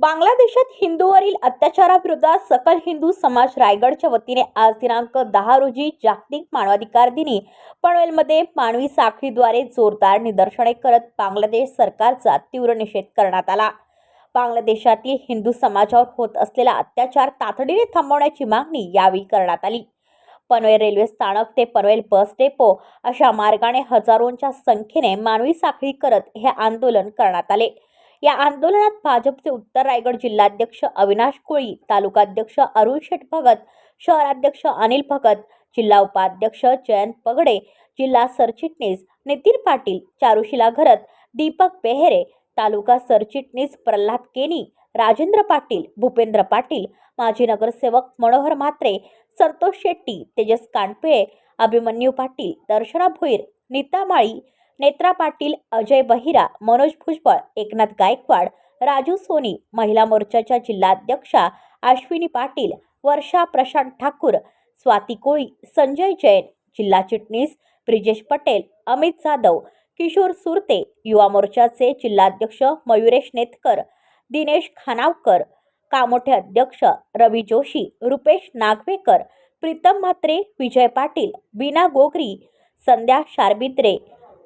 बांगलादेशात हिंदूवरील अत्याचाराविरोधात सकल हिंदू समाज रायगडच्या वतीने आज दिनांक दहा रोजी जागतिक मानवाधिकार दिनी पनवेलमध्ये मानवी साखळीद्वारे जोरदार निदर्शने करत बांगलादेश सरकारचा तीव्र निषेध करण्यात आला. बांगलादेशातील हिंदू समाजावर होत असलेला अत्याचार तातडीने थांबवण्याची मागणी यावेळी करण्यात आली. पनवेल रेल्वे स्थानक ते पनवेल बस डेपो अशा मार्गाने हजारोंच्या संख्येने मानवी साखळी करत हे आंदोलन करण्यात आले. या आंदोलनात भाजपचे उत्तर रायगड जिल्हाध्यक्ष अविनाश कोळी तालुकाध्यक्ष अरुण शेठ भगत शहराध्यक्ष अनिल भगत जिल्हा उपाध्यक्ष जयंत पगडे जिल्हा सरचिटणीस नितीन पाटील चारुशिला घरत दीपक बेहेरे तालुका सरचिटणीस प्रल्हाद केनी राजेंद्र पाटील भूपेंद्र पाटील माजी नगरसेवक मनोहर म्हात्रे संतोष शेट्टी तेजस कानपिळे अभिमन्यू पाटील दर्शना भोईर नीता माळी नेत्रा पाटील अजय बहिरा मनोज भुजबळ एकनाथ गायकवाड राजू सोनी महिला मोर्चाच्या जिल्हाध्यक्षा अश्विनी पाटील वर्षा प्रशांत ठाकूर स्वाती कोळी संजय जैन जिल्हा चिटणीस ब्रिजेश पटेल अमित जाधव किशोर सुरते युवा मोर्चाचे जिल्हाध्यक्ष मयुरेश नेतकर दिनेश खानावकर कामोठे अध्यक्ष रवी जोशी रुपेश नागवेकर प्रीतम म्हात्रे विजय पाटील बीना गोगरी संध्या शारबिद्रे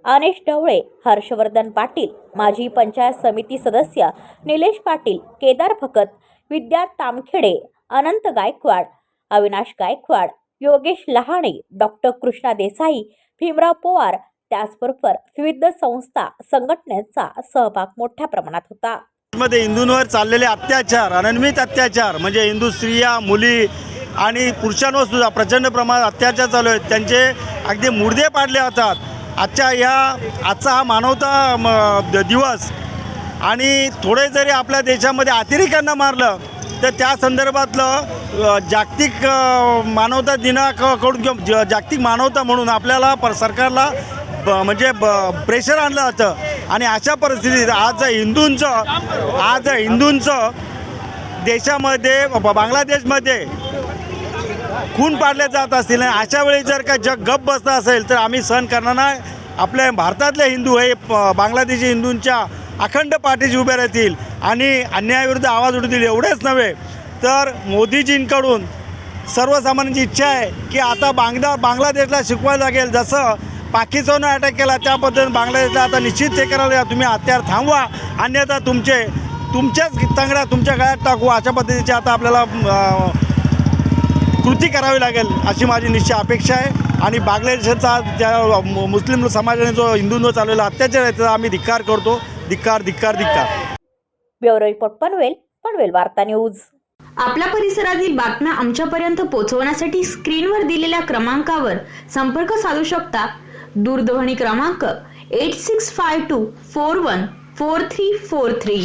अनिश ढवळे हर्षवर्धन पाटील माजी पंचायत समिती सदस्य निलेश पाटील केदार भगत विद्या तामखेडे अनंत गायकवाड अविनाश गायकवाड योगेश लहाणे डॉक्टर कृष्णा देसाई भीमराव पवार त्याचबरोबर विविध संस्था संघटनेचा सहभाग मोठ्या प्रमाणात होता. मध्ये हिंदूंवर चाललेले अत्याचार अनन्वित अत्याचार म्हणजे हिंदू स्त्रिया मुली आणि पुरुषांवर सुद्धा प्रचंड प्रमाणात अत्याचार चालू आहेत. त्यांचे अगदी मुर्दे पाडले जातात. आजच्या ह्या आजचा हा मानवता म, द- दिवस आणि थोडे जरी आपल्या देशामध्ये अतिरेक्यांना मारलं तर त्या संदर्भातलं जागतिक मानवता दिनाकडून किंवा ज- जागतिक मानवता म्हणून आपल्याला पर सरकारला ब म्हणजे ब प्रेशर आणलं जातं. आणि अशा परिस्थितीत आज हिंदूंचं आज हिंदूंचं देशामध्ये ब- बांगलादेशमध्ये खून पाडले जात असतील आणि अशा वेळी जर का जग गप बसलं असेल तर आम्ही सहन करणार नाही. आपल्या भारतातले हिंदू हे बांगलादेशी हिंदूंच्या अखंड पाठीशी उभे राहतील आणि अन्यायाविरुद्ध आवाज उठतील एवढेच नव्हे. तर मोदीजींकडून सर्वसामान्यांची इच्छा आहे की आता बांगला बांगलादेशला शिकवायला लागेल. जसं पाकिस्ताननं अटॅक केला त्या पद्धतीने बांगलादेशला आता निश्चित हे करायला लागेल. तुम्ही हत्यार थांबवा अन्यथा तुमचे तुमच्याच तंगड्या तुमच्या गळ्यात टाकू. अशा पद्धतीचे आता आपल्याला कृती करावी लागेल अशी माझी निश्चित अपेक्षा आहे. आणि बांगलादेशाचा त्या मुस्लिम समाजाने जो हिंदूंवर चाललेला अत्याचार आहे त्याचा आम्ही धिक्कार करतो. धिक्कार धिक्कार धिक्कार. ब्युरो रिपोर्ट पनवेल पनवेल वार्ता न्यूज. आपल्या परिसरातील बातम्या आमच्यापर्यंत पोहोचवण्यासाठी स्क्रीनवर दिलेल्या क्रमांकावर संपर्क साधू शकता. दूरध्वनी क्रमांक eight six five two four one four three four three